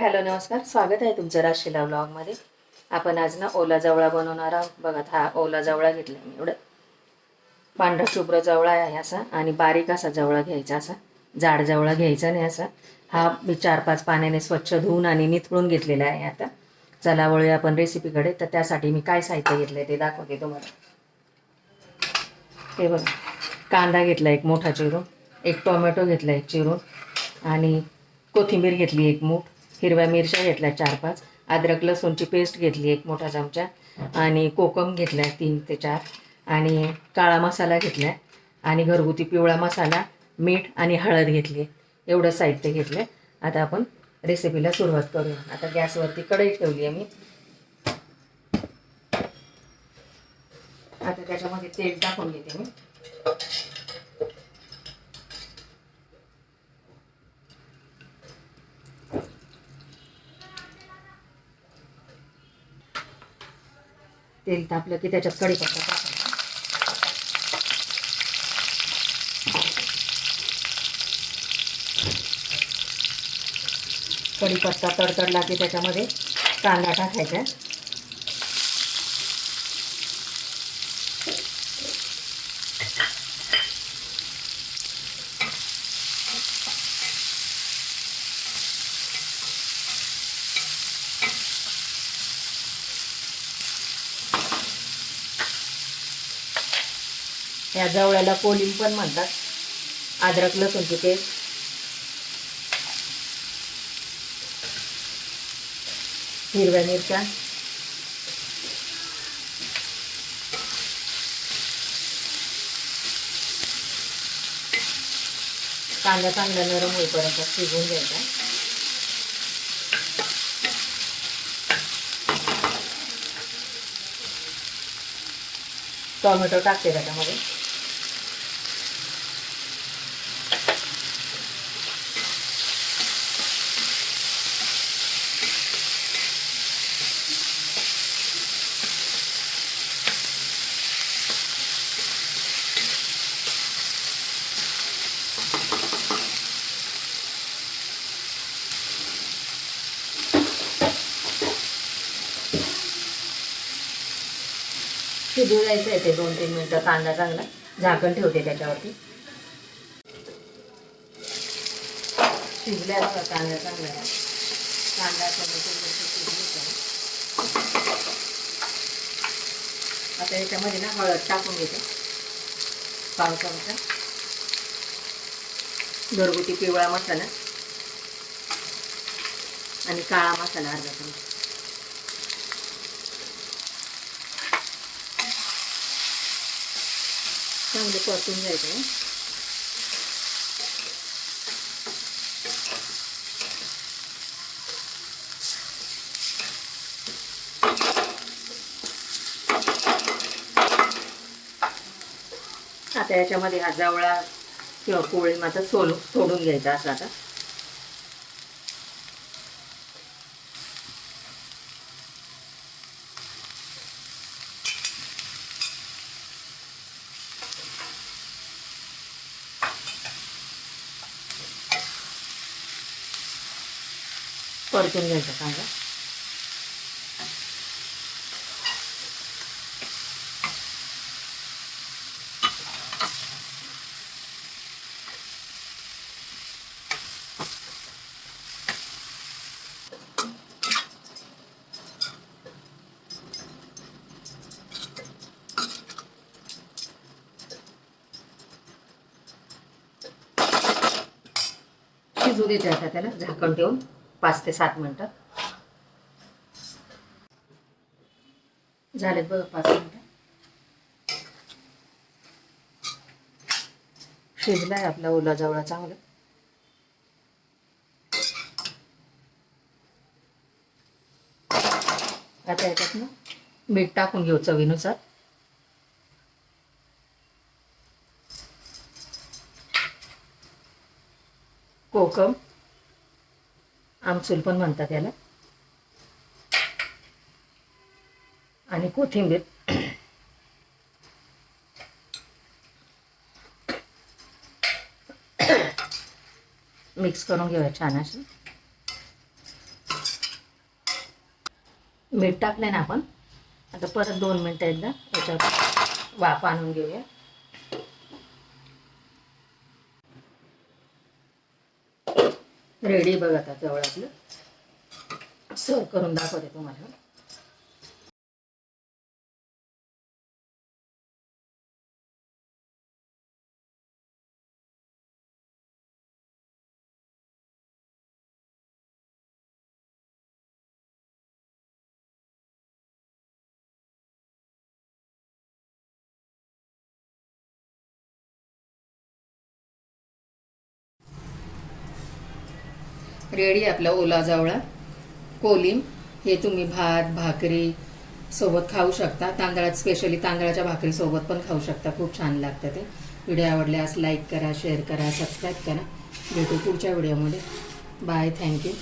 Hello नमस्कार. स्वागत आहे तुमचं राशीला ब्लॉगमध्ये. आपण आज ना ओला जवळा बनवणार आहोत. बघा हा ओला जवळा घेतला मी एवढं. पांढरा शुभ्र जवळा आहे असा आणि बारीक असा जवळा घ्यायचा असा. जाड जवळा घ्यायचा नाही असा. हा मी चार पाच पाण्याने स्वच्छ धुवून आणि निथळून घेतलेला आहे आता. चला वळूया आपण रेसिपीकडे. तर त्यासाठी मी काय साहित्य घेतलं ते दाखवते तुम्हाला. हे बघा कांदा घेतला एक मोठा चिरून एक टोमॅटो घेतला एक चिरून आणि कोथिंबीर घेतली एक मूठ. हिरव्या मिरच्या घेतल्या चार पाच अद्रक लसूणची पेस्ट घेतली एक मोठा चमचा. आणि कोकम घेतला तीन ते चार. आणि काळा मसाला घेतला आणि घरगुती पिवळा मसाला मीठ आणि हळद घेतली. एवढं साहित्य घेतलं. आता आपण रेसिपीला सुरुवात करूया. आता गॅसवरती कढई ठेवली आहे मी. आता त्याच्यामध्ये तेल टाकून घेते मी. तेल तापलं की त्याच्यात कढीपत्ता टाकायचा. कढीपत्ता तडतडला की त्याच्यामध्ये कांदा टाकायचा. या जवळ्याला कोलिंग पण म्हणतात. अद्रक लसूणची पेस्ट. हिरव्या मिरच्या. कांदा चांगला नरम होईपर्यंत शिजवून घ्यायचा. टोमॅटो टाकते त्याच्यामध्ये. शिजू द्यायचं येते दोन तीन मिनटं कांदा चांगला झाकण ठेवते त्याच्यावरती. शिजल्या कांदा चांगला. कांदा आता याच्यामध्ये ना हळद टाकून घेते. पाव चमचा. घरगुती पिवळा मसाला. आणि काळा मसाला अर्धा चमचा. चांगले परतून घ्यायचं आता याच्यामध्ये हा जावळा किंवा पोळी मात्र सोलू सोडून घ्यायचा असं आता. परतून घ्यायचा कांदा शिजू आता त्याला झाकण ठेवून. पाच ते सात मिनटं. झालेत बघा पाच मिनटं. शिजलाय आपला ओला जवळा चांगला. आता याच्यात ना मीठ टाकून घेऊ चवीनुसार. कोकम. आमसूल पण म्हणतात याला. आणि कोथिंबीर. मिक्स करून घेऊया छान अशी. मीठ टाकलं ना आपण. आता परत दोन मिनटं एकदा याच्यावर वाफ आणून घेऊया. रेडी बघा आता जवळ आपलं. सर्व करून दाखवते तुम्हाला. रेडी आपला ओला जावळा. कोलिम हे तुम्ही भात भाकरी सोबत खाऊ शकता. तांदळात स्पेशली तांदळाच्या भाकरीसोबत पण खाऊ शकता. खूप छान लागतं ते. व्हिडिओ आवडल्यास लाईक करा शेअर करा सबस्क्राईब करा. भेटू पुढच्या व्हिडिओमध्ये. Bye thank you